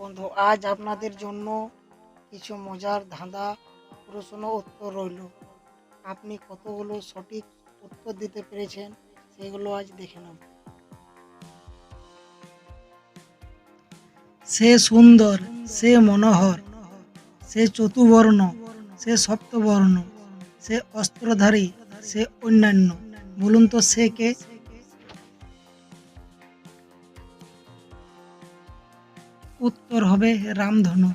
বন্ধু, আজ আপনাদের জন্য কিছু মজার ধাঁধা প্রশ্ন উত্তর রইল। আপনি কতগুলো সঠিক উত্তর দিতে পেরেছেন সেগুলো আজ দেখে নেব সে সুন্দর, সে মনোহর, সে চতুবর্ণ, সে সপ্তবর্ণ, সে অস্ত্রধারী, সে অন্যান্য। বলুন তো সে কে? উত্তর হবে রামধনু।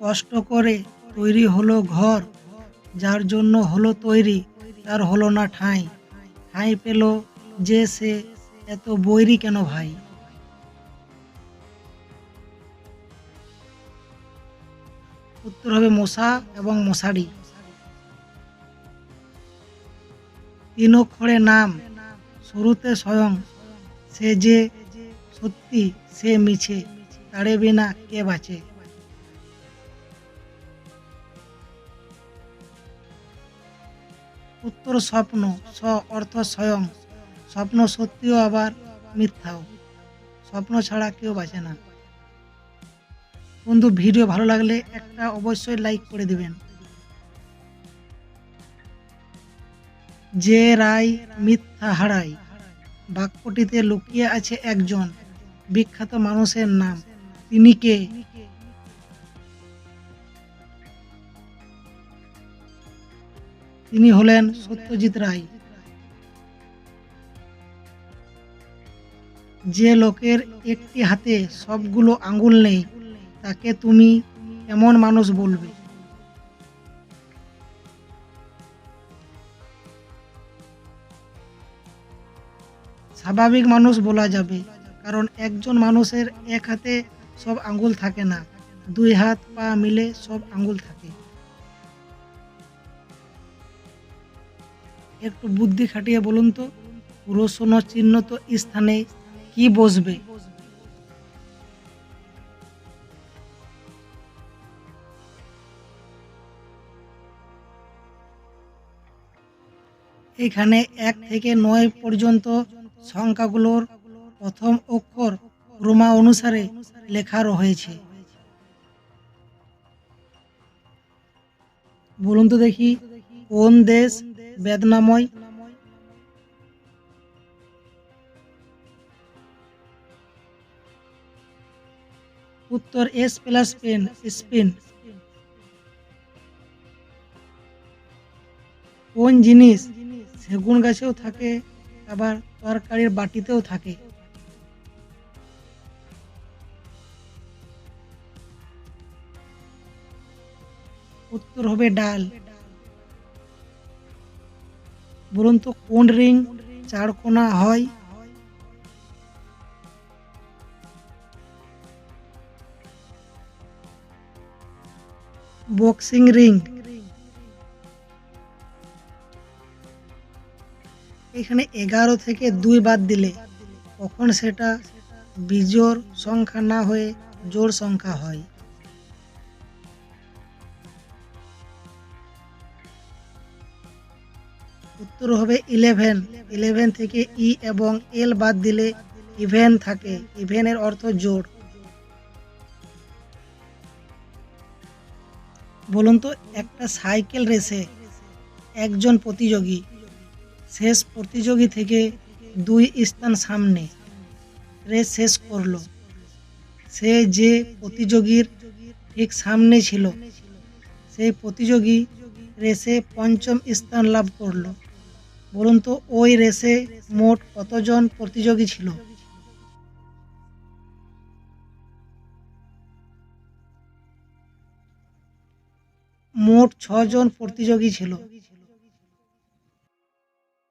কষ্ট করে তৈরি হলো ঘর, যার জন্য হলো তৈরি, তার হলো না ঠাঁই। ঠাঁই পেল যে সে এত বৈরি কেন ভাই? উত্তর হবে মশা এবং মশারি। তিন অক্ষরে নাম, শুরুতে স্বয়ং। সে যে সত্যি সে মিছে তারে বিনা কে বাঁচে? উত্তর স্বপ্ন স অর্থ স্বয়ং। স্বপ্ন সত্যিও আবার মিথ্যাও। স্বপ্ন ছাড়া কেউ বাঁচে না। বন্ধু, ভিডিও ভালো লাগলে একটা অবশ্যই লাইক করে দিবেন। যে রায় মিথ্যা হারায়, বাক্যটিতে লুকিয়ে আছে একজন। বিখ্যাত মানুষের নাম। তিনি কে? তিনি হলেন সত্যজিৎ রায়। যে লোকের একটি হাতে সবগুলো আঙ্গুল নেই, তাকে তুমি এমন মানুষ বলবে? স্বাভাবিক মানুষ বলা যাবে কারণ একজন মানুষের এক হাতে সব আঙ্গুল থাকে না, দুই হাত পা মিলে সব আঙ্গুল থাকে। একটু বুদ্ধি খাটিয়ে বলুন তো পুরোষণ চিহ্নিত স্থানে কি বসবে? এখানে এক থেকে নয় পর্যন্ত সংখ্যাগুলোর প্রথম অক্ষর রোমা অনুসারে লেখা রয়েছে বলুন তো দেখি, কোন দেশ বেদনাময়? উত্তর এস প্লাস পেন, স্পেন। কোন জিনিস সেগুন গাছেও থাকে, আবার তরকারির বাটিতেও থাকে? উত্তর হবে ডাল। বলুন তো কোন রিং চার চারকোনা হয়? Boxing ring. এখানে এগারো থেকে দুই বাদ দিলে কখন সেটা বিজোর সংখ্যা না হয়ে জোর সংখ্যা হয়? উত্তর হবে ইলেভেন ইলেভেন থেকে ই এবং এল বাদ দিলে ইভেন থাকে। ইভেনের অর্থ জোড়। বলুন তো, একটা সাইকেল রেসে একজন প্রতিযোগী শেষ প্রতিযোগী থেকে দুই স্থান সামনে রেস শেষ করল। সে যে প্রতিযোগীর ঠিক সামনে ছিল, সেই প্রতিযোগী রেসে পঞ্চম স্থান লাভ করল। বলুন তো ওই রেসে মোট কতজন প্রতিযোগী ছিল? মোট ছজন প্রতিযোগী ছিল।